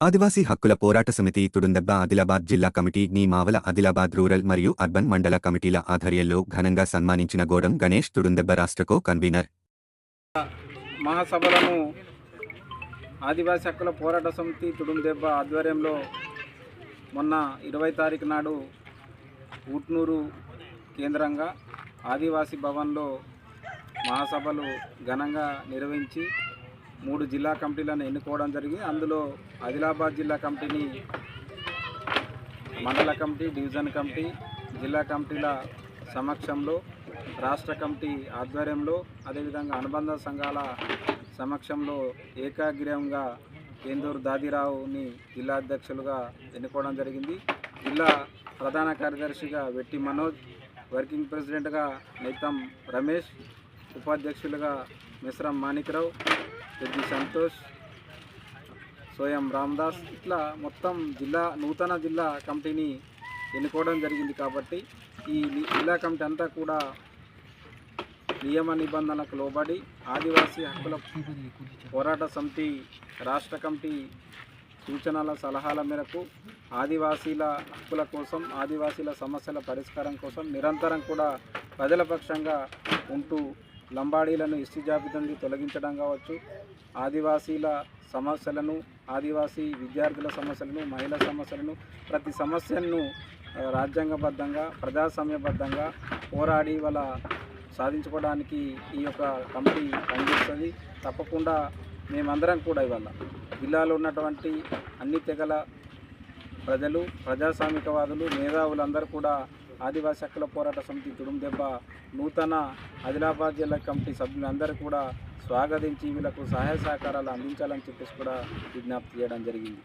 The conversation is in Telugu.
ఆదివాసీ హక్కుల పోరాట సమితి తుడుందెబ్బ ఆదిలాబాద్ జిల్లా కమిటీ నీ మావల ఆదిలాబాద్ రూరల్ మరియు అర్బన్ మండల కమిటీల ఆధ్వర్యంలో ఘనంగా సన్మానించిన గోడం గణేష్ తుడుందెబ్బ రాష్ట్రకో కన్వీనర్. మహాసభలను ఆదివాసీ హక్కుల పోరాట సమితి తుడుందెబ్బ ఆధ్వర్యంలో మొన్న ఇరవై తారీఖు నాడు ఊట్నూరు కేంద్రంగా ఆదివాసీ భవన్లో మహాసభలు ఘనంగా నిర్వహించి మూడు జిల్లా కమిటీలను ఎన్నుకోవడం జరిగింది. అందులో ఆదిలాబాద్ జిల్లా కమిటీని మండల కమిటీ డివిజన్ కమిటీ జిల్లా కమిటీల సమక్షంలో రాష్ట్ర కమిటీ ఆధ్వర్యంలో అదేవిధంగా అనుబంధ సంఘాల సమక్షంలో ఏకాగ్రీయంగా కేందూరు దాదిరావుని జిల్లా అధ్యక్షులుగా ఎన్నుకోవడం జరిగింది. జిల్లా ప్రధాన కార్యదర్శిగా వెట్టి మనోజ్ వర్కింగ్ ప్రెసిడెంట్గా నైతం రమేష్ ఉపాధ్యక్షులుగా మిశ్రం మాణిక్రావు పెద్ది సంతోష్ సోయం రామదాస్. ఇట్లా మొత్తం జిల్లా నూతన జిల్లా కమిటీని ఎన్నుకోవడం జరిగింది కాబట్టి ఈ జిల్లా కమిటీ అంతా కూడా నియమ నిబంధనలకు లోబడి ఆదివాసీ హక్కుల పోరాట సమితి రాష్ట్ర కమిటీ సూచనల సలహాల మేరకు ఆదివాసీల హక్కుల కోసం ఆదివాసీల సమస్యల పరిష్కారం కోసం నిరంతరం కూడా ప్రజల పక్షంగా ఉంటూ లంబాడీలను ఎస్టీ జాబితా నుండి తొలగించడం కావచ్చు. ఆదివాసీల సమస్యలను ఆదివాసీ విద్యార్థుల సమస్యలను మహిళా సమస్యలను ప్రతి సమస్యలను రాజ్యాంగబద్ధంగా ప్రజాస్వామ్యబద్ధంగా పోరాడి వాళ్ళ సాధించుకోవడానికి ఈ యొక్క కమిటీ పనిచేస్తుంది. తప్పకుండా మేమందరం కూడా ఇవాళ జిల్లాలో ఉన్నటువంటి అన్ని తెగల ప్రజలు ప్రజాస్వామికవాదులు మేధావులందరూ కూడా ఆదివాసీ హక్కుల పోరాట సమితి తుడుందెబ్బ నూతన ఆదిలాబాద్ జిల్లా కమిటీ సభ్యులందరూ కూడా స్వాగతించి వీళ్ళకు సహాయ సహకారాలు అందించాలని చెప్పేసి కూడా విజ్ఞప్తి చేయడం జరిగింది.